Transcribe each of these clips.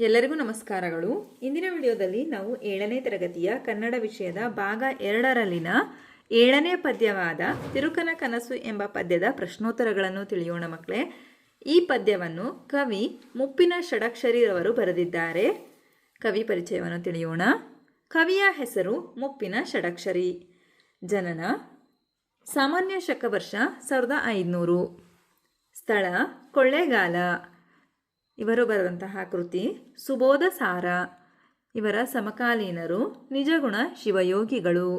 ಎಲ್ಲರಿಗೂ ನಮಸ್ಕಾರಗಳು. ಇಂದಿನ ವಿಡಿಯೋದಲ್ಲಿ ನಾವು ಏಳನೇ ತರಗತಿಯ ಕನ್ನಡ ವಿಷಯದ ಭಾಗ ಎರಡರಲ್ಲಿನ ಏಳನೇ ಪದ್ಯವಾದ ತಿರುಕನ ಕನಸು ಎಂಬ ಪದ್ಯದ ಪ್ರಶ್ನೋತ್ತರಗಳನ್ನು ತಿಳಿಯೋಣ ಮಕ್ಕಳೇ. ಈ ಪದ್ಯವನ್ನು ಕವಿ ಮುಪ್ಪಿನ ಷಡಕ್ಷರಿರವರು ಬರೆದಿದ್ದಾರೆ. ಕವಿ ಪರಿಚಯವನ್ನು ತಿಳಿಯೋಣ. ಕವಿಯ ಹೆಸರು ಮುಪ್ಪಿನ ಷಡಕ್ಷರಿ. ಜನನ ಸಾಮಾನ್ಯ ಶಕ ವರ್ಷ ಸಾವಿರದ ಐದುನೂರು ಸ್ಥಳ ಕೊಳ್ಳೇಗಾಲ. ಇವರು ಬರೆದಂತಹ ಕೃತಿ ಸುಬೋಧ ಸಾರ ಇವರ ಸಮಕಾಲೀನರು ನಿಜಗುಣ ಶಿವಯೋಗಿಗಳು.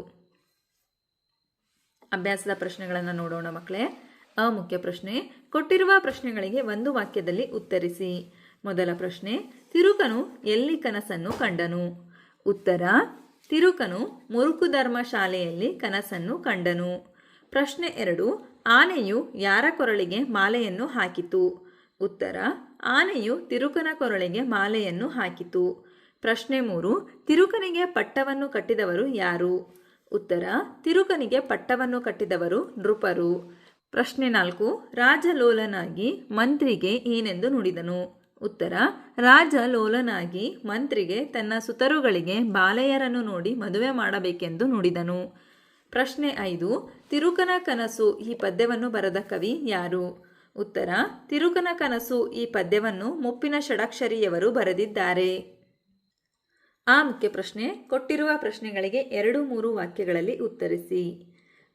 ಅಭ್ಯಾಸದ ಪ್ರಶ್ನೆಗಳನ್ನು ನೋಡೋಣ ಮಕ್ಕಳೇ ಅ ಮುಖ್ಯ ಪ್ರಶ್ನೆ, ಕೊಟ್ಟಿರುವ ಪ್ರಶ್ನೆಗಳಿಗೆ ಒಂದು ವಾಕ್ಯದಲ್ಲಿ ಉತ್ತರಿಸಿ. ಮೊದಲ ಪ್ರಶ್ನೆ, ತಿರುಕನು ಎಲ್ಲಿ ಕನಸನ್ನು ಕಂಡನು? ಉತ್ತರ, ತಿರುಕನು ಮುರುಕು ಧರ್ಮ ಶಾಲೆಯಲ್ಲಿ ಕನಸನ್ನು ಕಂಡನು. ಪ್ರಶ್ನೆ ಎರಡು ಆನೆಯು ಯಾರ ಕೊರಳಿಗೆ ಮಾಲೆಯನ್ನು ಹಾಕಿತು? ಉತ್ತರ, ಆನೆಯು ತಿರುಕನ ಕೊರಳಿಗೆ ಮಾಲೆಯನ್ನು ಹಾಕಿತು. ಪ್ರಶ್ನೆ ಮೂರು, ತಿರುಕನಿಗೆ ಪಟ್ಟವನ್ನು ಕಟ್ಟಿದವರು ಯಾರು? ಉತ್ತರ, ತಿರುಕನಿಗೆ ಪಟ್ಟವನ್ನು ಕಟ್ಟಿದವರು ನೃಪರು. ಪ್ರಶ್ನೆ ನಾಲ್ಕು, ರಾಜಲೋಲನಾಗಿ ಮಂತ್ರಿಗೆ ಏನೆಂದು ನುಡಿದನು? ಉತ್ತರ, ರಾಜಲೋಲನಾಗಿ ಮಂತ್ರಿಗೆ ತನ್ನ ಸುತರುಗಳಿಗೆ ಬಾಲೆಯರನ್ನು ನೋಡಿ ಮದುವೆ ಮಾಡಬೇಕೆಂದು ನುಡಿದನು. ಪ್ರಶ್ನೆ ಐದು ತಿರುಕನ ಕನಸು ಈ ಪದ್ಯವನ್ನು ಬರೆದ ಕವಿ ಯಾರು? ಉತ್ತರ ತಿರುಕನ ಕನಸು ಈ ಪದ್ಯವನ್ನು ಮುಪ್ಪಿನ ಷಡಾಕ್ಷರಿಯವರು ಬರೆದಿದ್ದಾರೆ. ಆ ಮುಖ್ಯ ಪ್ರಶ್ನೆ, ಕೊಟ್ಟಿರುವ ಪ್ರಶ್ನೆಗಳಿಗೆ ಎರಡು ಮೂರು ವಾಕ್ಯಗಳಲ್ಲಿ ಉತ್ತರಿಸಿ.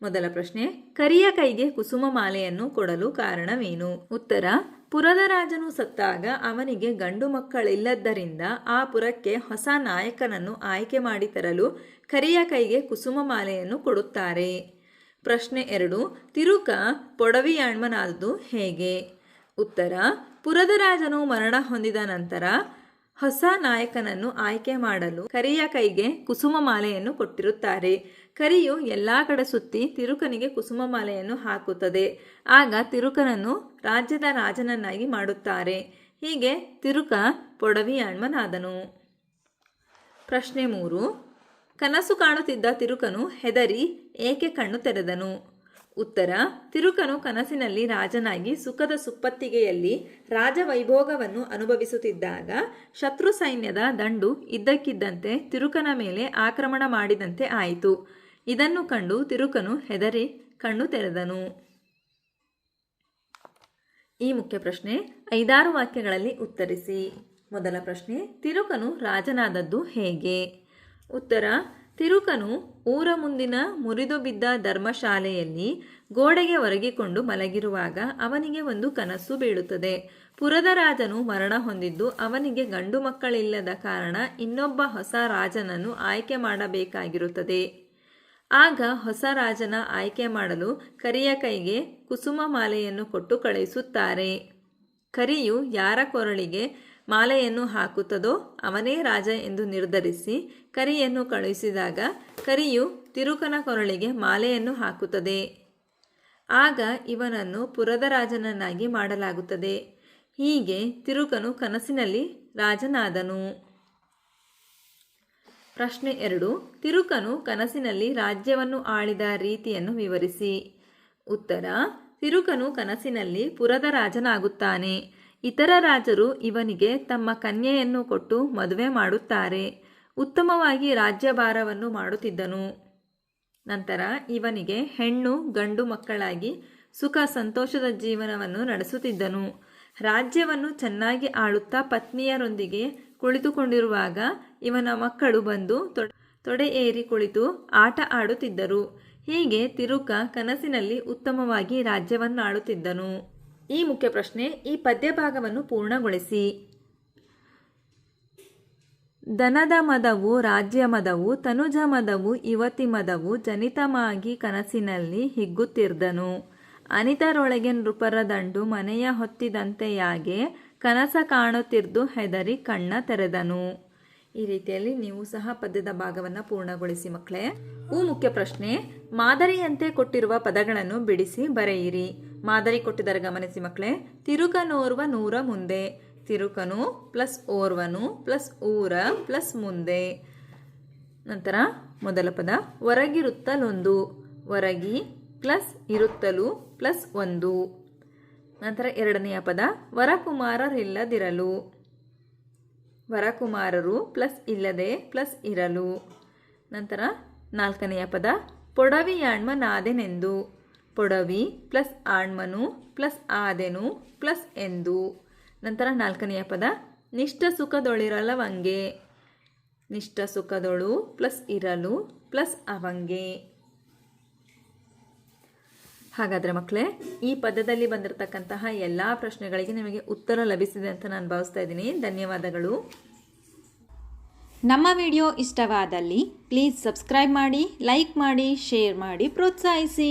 ಮೊದಲ ಪ್ರಶ್ನೆ, ಕರಿಯ ಕೈಗೆ ಕುಸುಮ ಮಾಲೆಯನ್ನು ಕೊಡಲು ಕಾರಣವೇನು? ಉತ್ತರ ಪುರದ ಸತ್ತಾಗ ಅವನಿಗೆ ಗಂಡು ಮಕ್ಕಳಿಲ್ಲದ್ದರಿಂದ ಆ ಪುರಕ್ಕೆ ಹೊಸ ನಾಯಕನನ್ನು ಆಯ್ಕೆ ಮಾಡಿ ತರಲು ಕರಿಯ ಕೈಗೆ ಕುಸುಮ ಮಾಲೆಯನ್ನು ಕೊಡುತ್ತಾರೆ. ಪ್ರಶ್ನೆ ಎರಡು, ತಿರುಕ ಪೊಡವಿಯಾಣ್ಮನಾದದು ಹೇಗೆ? ಉತ್ತರ ಪುರದ ರಾಜನು ಮರಣ ಹೊಂದಿದ ನಂತರ ಹೊಸ ನಾಯಕನನ್ನು ಆಯ್ಕೆ ಮಾಡಲು ಕರಿಯ ಕೈಗೆ ಕುಸುಮ ಮಾಲೆಯನ್ನು ಕೊಟ್ಟಿರುತ್ತಾರೆ. ಕರಿಯು ಎಲ್ಲ ಕಡೆ ಸುತ್ತಿ ತಿರುಕನಿಗೆ ಕುಸುಮ ಮಾಲೆಯನ್ನು ಹಾಕುತ್ತದೆ. ಆಗ ತಿರುಕನನ್ನು ರಾಜ್ಯದ ರಾಜನನ್ನಾಗಿ ಮಾಡುತ್ತಾರೆ. ಹೀಗೆ ತಿರುಕ ಪೊಡವಿಯಾಣ್ಮನಾದನು ಪ್ರಶ್ನೆ ಮೂರು. ಕನಸು ಕಾಣುತ್ತಿದ್ದ ತಿರುಕನು ಹೆದರಿ ಏಕೆ ಕಣ್ಣು ತೆರೆದನು? ಉತ್ತರ, ತಿರುಕನು ಕನಸಿನಲ್ಲಿ ರಾಜನಾಗಿ ಸುಖದ ಸುಪ್ಪತ್ತಿಗೆಯಲ್ಲಿ ರಾಜವೈಭೋಗವನ್ನು ಅನುಭವಿಸುತ್ತಿದ್ದಾಗ ಶತ್ರು ಸೈನ್ಯದ ದಂಡು ಇದ್ದಕ್ಕಿದ್ದಂತೆ ತಿರುಕನ ಮೇಲೆ ಆಕ್ರಮಣ ಮಾಡಿದಂತೆ ಆಯಿತು. ಇದನ್ನು ಕಂಡು ತಿರುಕನು ಹೆದರಿ ಕಣ್ಣು ತೆರೆದನು. ಈ ಮುಖ್ಯ ಪ್ರಶ್ನೆ ಐದಾರು ವಾಕ್ಯಗಳಲ್ಲಿ ಉತ್ತರಿಸಿ. ಮೊದಲ ಪ್ರಶ್ನೆ, ತಿರುಕನು ರಾಜನಾದದ್ದು ಹೇಗೆ? ಉತ್ತರ ತಿರುಕನು ಊರ ಮುಂದಿನ ಮುರಿದು ಬಿದ್ದ ಧರ್ಮಶಾಲೆಯಲ್ಲಿ ಗೋಡೆಗೆ ಒರಗಿಕೊಂಡು ಮಲಗಿರುವಾಗ ಅವನಿಗೆ ಒಂದು ಕನಸು ಬೀಳುತ್ತದೆ. ಪುರದ ರಾಜನು ಮರಣ ಹೊಂದಿದ್ದು ಅವನಿಗೆ ಗಂಡು ಮಕ್ಕಳಿಲ್ಲದ ಕಾರಣ ಇನ್ನೊಬ್ಬ ಹೊಸ ರಾಜನನ್ನು ಆಯ್ಕೆ ಮಾಡಬೇಕಾಗಿರುತ್ತದೆ. ಆಗ ಹೊಸ ರಾಜನ ಆಯ್ಕೆ ಮಾಡಲು ಕರಿಯ ಕೈಗೆ ಕುಸುಮ ಮಾಲೆಯನ್ನು ಕೊಟ್ಟು ಕಳುಹಿಸುತ್ತಾರೆ. ಕರಿಯು ಯಾರ ಕೊರಳಿಗೆ ಮಾಲೆಯನ್ನು ಹಾಕುತ್ತದೋ ಅವನೇ ರಾಜ ಎಂದು ನಿರ್ಧರಿಸಿ ಕರಿಯನ್ನು ಕಳುಹಿಸಿದಾಗ ಕರಿಯು ತಿರುಕನ ಕೊರಳಿಗೆ ಮಾಲೆಯನ್ನು ಹಾಕುತ್ತದೆ. ಆಗ ಇವನನ್ನು ಪುರದ ರಾಜನನ್ನಾಗಿ ಮಾಡಲಾಗುತ್ತದೆ. ಹೀಗೆ ತಿರುಕನು ಕನಸಿನಲ್ಲಿ ರಾಜನಾದನು. ಪ್ರಶ್ನೆ ಎರಡು. ತಿರುಕನು ಕನಸಿನಲ್ಲಿ ರಾಜ್ಯವನ್ನು ಆಳಿದ ರೀತಿಯನ್ನು ವಿವರಿಸಿ. ಉತ್ತರ. ತಿರುಕನು ಕನಸಿನಲ್ಲಿ ಪುರದ ರಾಜನಾಗುತ್ತಾನೆ. ಇತರ ರಾಜರು ಇವನಿಗೆ ತಮ್ಮ ಕನ್ಯೆಯನ್ನು ಕೊಟ್ಟು ಮದುವೆ ಮಾಡುತ್ತಾರೆ. ಉತ್ತಮವಾಗಿ ರಾಜ್ಯಭಾರವನ್ನು ಮಾಡುತ್ತಿದ್ದನು. ನಂತರ ಇವನಿಗೆ ಹೆಣ್ಣು, ಗಂಡು ಮಕ್ಕಳಾಗಿ ಸುಖ ಸಂತೋಷದ ಜೀವನವನ್ನು ನಡೆಸುತ್ತಿದ್ದನು. ರಾಜ್ಯವನ್ನು ಚೆನ್ನಾಗಿ ಆಳುತ್ತಾ ಪತ್ನಿಯರೊಂದಿಗೆ ಕುಳಿತುಕೊಂಡಿರುವಾಗ ಇವನ ಮಕ್ಕಳು ಬಂದು ತೊಡೆ ಏರಿ ಕುಳಿತು ಆಟ ಆಡುತ್ತಿದ್ದರು. ಹೀಗೆ ತಿರುಕ ಕನಸಿನಲ್ಲಿ ಉತ್ತಮವಾಗಿ ರಾಜ್ಯವನ್ನು ಆಳುತ್ತಿದ್ದನು ಈ ಮುಖ್ಯ ಪ್ರಶ್ನೆ, ಈ ಪದ್ಯ ಭಾಗವನ್ನು ಪೂರ್ಣಗೊಳಿಸಿ. ದನದ ಮದವು, ರಾಜ್ಯ ಮದವು, ತನುಜ ಮದವು, ಯುವತಿ ಮದವು, ಜನಿತಮಾಗಿ ಕನಸಿನಲ್ಲಿ ಹಿಗ್ಗುತ್ತಿರ್ದನು. ಅನಿತರೊಳಗೆ ನೃಪರ ದಂಡು ಮನೆಯ ಹೊತ್ತಿದಂತೆಯಾಗೆ ಕನಸ ಕಾಣುತ್ತಿರ್ದು ಹೆದರಿ ಕಣ್ಣ ತೆರೆದನು. ಈ ರೀತಿಯಲ್ಲಿ ನೀವು ಸಹ ಪದ್ಯದ ಭಾಗವನ್ನು ಪೂರ್ಣಗೊಳಿಸಿ ಮಕ್ಕಳೇ. ಹೂ ಮುಖ್ಯ ಪ್ರಶ್ನೆ, ಮಾದರಿಯಂತೆ ಕೊಟ್ಟಿರುವ ಪದಗಳನ್ನು ಬಿಡಿಸಿ ಬರೆಯಿರಿ. ಮಾದರಿ ಕೊಟ್ಟಿದ್ದಾರೆ, ಗಮನಿಸಿ ಮಕ್ಕಳೇ. ತಿರುಕನೋರ್ವ ನೂರ ಮುಂದೆ. ತಿರುಕನು ಪ್ಲಸ್ ಓರ್ವನು ಪ್ಲಸ್ ಊರ ಪ್ಲಸ್ ಮುಂದೆ. ನಂತರ ಮೊದಲ ಪದ, ಹೊರಗಿರುತ್ತಲೊಂದು ಹೊರಗಿ ಪ್ಲಸ್ ಇರುತ್ತಲು ಪ್ಲಸ್ ಒಂದು ನಂತರ ಎರಡನೆಯ ಪದ, ವರಕುಮಾರರಿಲ್ಲದಿರಲು ವರಕುಮಾರರು ಪ್ಲಸ್ ಇಲ್ಲದೆ ಪ್ಲಸ್ ಇರಲು ನಂತರ ನಾಲ್ಕನೆಯ ಪದ ಪೊಡವಿಯಾಣ್ಮ ನಾದೆನೆಂದು ಪೊಡವಿ ಪ್ಲಸ್ ಆಣ್ಮನು ಪ್ಲಸ್ ಆದೆನು ಪ್ಲಸ್ ಎಂದು. ನಂತರ ನಾಲ್ಕನೆಯ ಪದ, ನಿಷ್ಠ ಸುಖದೊಳಿರಲವಂಗೆ. ನಿಷ್ಠ ಸುಖದೊಳು ಪ್ಲಸ್ ಇರಲು ಪ್ಲಸ್ ಅವಂಗೆ. ಹಾಗಾದರೆ ಮಕ್ಕಳೇ ಈ ಪದದಲ್ಲಿ ಬಂದಿರತಕ್ಕಂತಹ ಎಲ್ಲ ಪ್ರಶ್ನೆಗಳಿಗೆ ನಿಮಗೆ ಉತ್ತರ ಲಭಿಸಿದೆ ಅಂತ ನಾನು ಭಾವಿಸ್ತಾ ಇದ್ದೀನಿ. ಧನ್ಯವಾದಗಳು. ನಮ್ಮ ವಿಡಿಯೋ ಇಷ್ಟವಾದಲ್ಲಿ ಪ್ಲೀಸ್ ಸಬ್ಸ್ಕ್ರೈಬ್ ಮಾಡಿ, ಲೈಕ್ ಮಾಡಿ, ಶೇರ್ ಮಾಡಿ, ಪ್ರೋತ್ಸಾಹಿಸಿ.